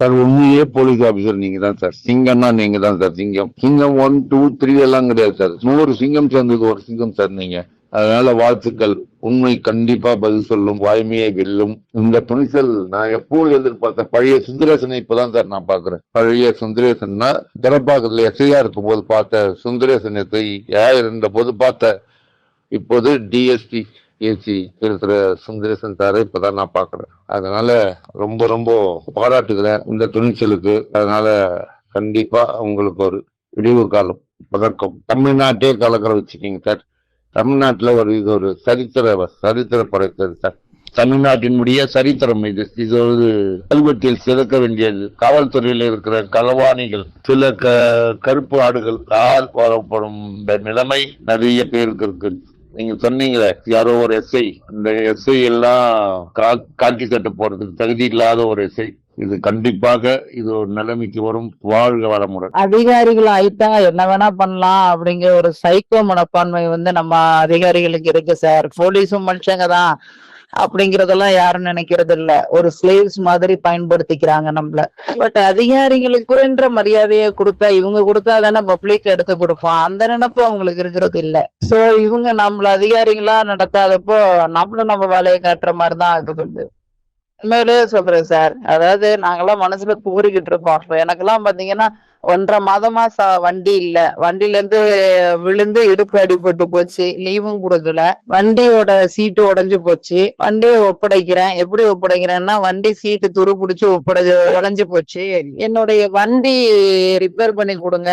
Sir உண்மையே police officer நீங்க தான் சார். சிங்கம்னா நீங்க தான் சார் சிங்கம். சிங்கம் ஒன் டூ த்ரீ எல்லாம் கிடையாது சார். நூறு சிங்கம் சேர்ந்தது ஒரு சிங்கம் சார் நீங்க. அதனால வாழ்த்துக்கள். உண்மை கண்டிப்பா பதில் சொல்லும் வாய்மையை வெல்லும். இந்த துணிச்சல் நான் எப்போது எதிர்பார்த்தேன். பழைய சுந்தரேசனை இப்பதான் சார் நான் பாக்குறேன் பழைய சுந்தரேசன்னா திறப்பாக்கத்துல எஸ்ஐயா இருக்கும் போது பார்த்த சுந்தரேசன் எஸ்ஐ ஏ இருந்த போது பார்த்த இப்போது டிஎஸ்பி ஏசி இருக்கிற சுந்தரேசன் சாரை இப்பதான் நான் பாக்குறேன் அதனால ரொம்ப ரொம்ப பாராட்டுகிறேன் இந்த துணிச்சலுக்கு. அதனால கண்டிப்பா உங்களுக்கு ஒரு விடிவு காலம் பதக்கம். தமிழ்நாட்டே கலக்கிற வச்சுக்கீங்க சார். தமிழ்நாட்டில் ஒரு இது ஒரு சரித்திர சரித்திர படைத்தது சார். தமிழ்நாட்டினுடைய சரித்திரம் இது. இது ஒரு கல்வெட்டில் சிறக்க வேண்டியது. காவல்துறையில் இருக்கிற களவாணிகள் சில க கருப்பு ஆடுகள் ஆள் வரப்படும் இந்த நிலைமை நிறைய பேருக்கு இருக்கு நீங்க சொன்னீங்களே யாரோ ஒரு எஸ்ஐ அந்த எஸ்ஐ எல்லாம் கா- காக்கி சட்டை போறதுக்கு தகுதி இல்லாத ஒரு எஸ்ஐ இது கண்டிப்பாக இது ஒரு நிலைமைக்கு வரும். வாழ்க வளமுறை அதிகாரிகள் ஆயிட்டாங்க என்ன வேணா பண்ணலாம் அப்படிங்கிற ஒரு சைக்கோ மனப்பான்மை வந்து நம்ம அதிகாரிகளுக்கு இருக்கு சார் போலீஸும் மனுஷங்க தான். அப்படிங்கறதெல்லாம் யாரும் நினைக்கிறது இல்ல ஒரு ஸ்லேவ்ஸ் மாதிரி பயன்படுத்திக்கிறாங்க நம்மள. பட் அதிகாரிகளுக்கு குறைன்ற மரியாதையை கொடுத்தா இவங்க கொடுத்தா தானே பப்ளிக் எடுத்து கொடுப்போம். அந்த நினைப்பு அவங்களுக்கு இருக்கிறது இல்ல. சோ இவங்க நம்மள அதிகாரிகளா நடத்தாதப்போ நம்மளும் நம்ம வேலையை காட்டுற மாதிரி தான் இருக்குது உண்மையிலேயே சொல்றேன் சார். அதாவது நாங்கெல்லாம் மனசுல கூறிக்கிட்டு இருக்கோம். எனக்கு எனக்கெல்லாம் பாத்தீங்கன்னா ஒன்றரை மாதமா ச வண்டி இல்ல. வண்டில இருந்து விழுந்து இடுப்பு அடிபட்டு போச்சு. லீவும் கொடுக்கல. வண்டியோட சீட்டு உடைஞ்சு போச்சு. வண்டியை ஒப்படைக்கிறேன். எப்படி ஒப்படைக்கிறேன்னா வண்டி சீட்டு துரு பிடிச்சு ஒப்படை உடைஞ்சு போச்சு. என்னுடைய வண்டி ரிப்பேர் பண்ணி கொடுங்க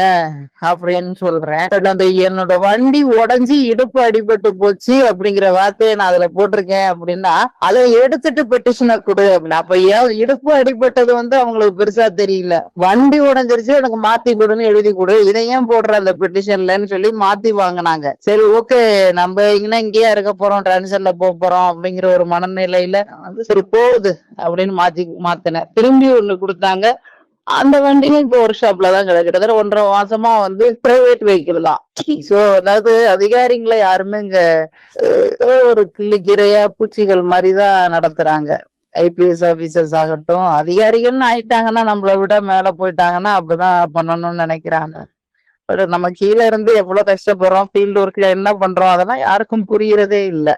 அப்படின்னு சொல்றேன். அந்த என்னோட வண்டி உடைஞ்சு இடுப்பு அடிபட்டு போச்சு அப்படிங்கிற வார்த்தையை நான் அதுல போட்டிருக்கேன் அப்படின்னா அதை எடுத்துட்டு பெட்டிஷனை கொடு. அப்படின்னா அப்ப ஏன் இடுப்பு அடிபட்டது வந்து அவங்களுக்கு பெருசா தெரியல. வண்டி உடைஞ்சிருச்சு எனக்கு மாத்தி கொடுன்னு எழுதி கொடு. இதை ஏன் போடுற அந்த பெட்டிஷன்லன்னு சொல்லி மாத்தி வாங்கினாங்க. சரி ஓகே நம்ம இங்கன்னா இங்கேயே இருக்க போறோம் டிரான்ஸ்ஃபர்ல போக போறோம் அப்படிங்கிற ஒரு மனநிலையில வந்து சரி போகுது அப்படின்னு மாத்தி மாத்தினேன் திரும்பி ஒண்ணு கொடுத்தாங்க. அந்த வண்டியும் இப்போ ஒர்க் ஷாப்ல தான் கிடக்கு கிட்டத்தட்ட ஒன்றரை மாசமா வந்து பிரைவேட் வெஹிக்கிள் தான். சோ அதாவது அதிகாரிங்களை யாருமே இங்க ஒரு கிள்ளிக்கிறையா பூச்சிகள் மாதிரிதான் நடத்துறாங்க. ஐபிஎஸ் ஆபீசர்ஸ் ஆகட்டும் அதிகாரிகள்னு ஆயிட்டாங்கன்னா நம்மளை விட மேல போயிட்டாங்கன்னா அப்படிதான் பண்ணணும்னு நினைக்கிறாங்க. பட் நம்ம கீழே இருந்து எவ்வளவு கஷ்டப்படுறோம் ஃபீல்டு ஒர்க்ல என்ன பண்றோம் அதெல்லாம் யாருக்கும் புரியறதே இல்ல.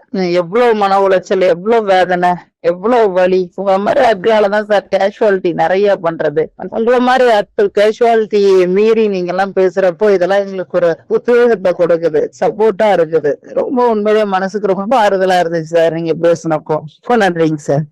எவ்வளவு மன உளைச்சல் எவ்வளவு வேதனை எவ்வளவு வலி. உங்க மாதிரி ஆட்களாலதான் சார் கேஷுவாலிட்டி நிறைய பண்றது. உங்களை மாதிரி அத்து கேஷுவாலிட்டி மீறி நீங்க எல்லாம் பேசுறப்போ இதெல்லாம் எங்களுக்கு ஒரு உத்வேகத்தை கொடுக்குது சப்போர்ட்டா இருக்குது. ரொம்ப உண்மையிலேயே மனசுக்கு ரொம்ப ஆறுதலா இருந்துச்சு சார் நீங்க பேசினப்போ. ரொம்ப நன்றிங்க சார்